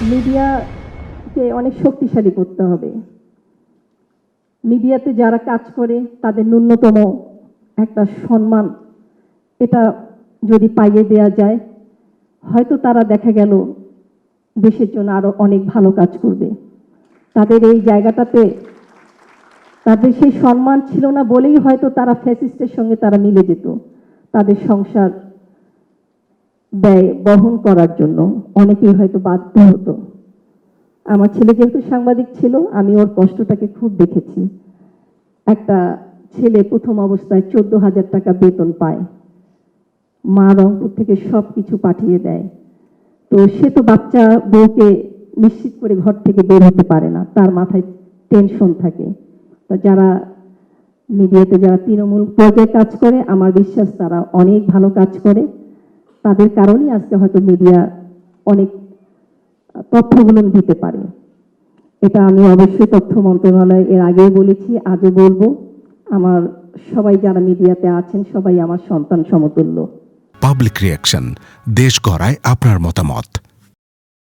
মিডিয়াকে অনেক শক্তিশালী করতে হবে। মিডিয়াতে যারা কাজ করে, তাদের ন্যূনতম একটা সম্মান, এটা যদি পাইয়ে দেওয়া যায়, হয়তো তারা দেখা গেল দেশের জন্য আরও অনেক ভালো কাজ করবে। তাদের এই জায়গাটাতে তাদের সেই সম্মান ছিল না বলেই হয়তো তারা ফ্যাসিস্টের সঙ্গে তারা মিলে যেত। তাদের সংসার ব্যয় বহন করার জন্য অনেকেই হয়তো বাধ্য হতো। আমার ছেলে যেহেতু সাংবাদিক ছিল, আমি ওর কষ্টটাকে খুব দেখেছি। একটা ছেলে প্রথম অবস্থায় চোদ্দ হাজার টাকা বেতন পায়। মা রংপুর থেকে সব কিছু পাঠিয়ে দেয়। তো সে তো বাচ্চা বউকে নিশ্চিত করে ঘর থেকে বের হতে পারে না, তার মাথায় টেনশন থাকে। তো যারা মিডিয়াতে যারা তৃণমূল পর্যায়ে কাজ করে, আমার বিশ্বাস তারা অনেক ভালো কাজ করে। তাদের কারণেই আজকে হয়তো মিডিয়া অনেক তথ্যগুলো দিতে পারে। এটা আমি অবশ্যই তথ্য মন্ত্রণালয় এর আগেও বলেছি, আজও বলব। আমার সবাই যারা মিডিয়াতে আছেন, সবাই আমার সন্তান সমতুল্য। পাবলিক রিয়াকশন দেশ গড়ায় আপনার মতামত।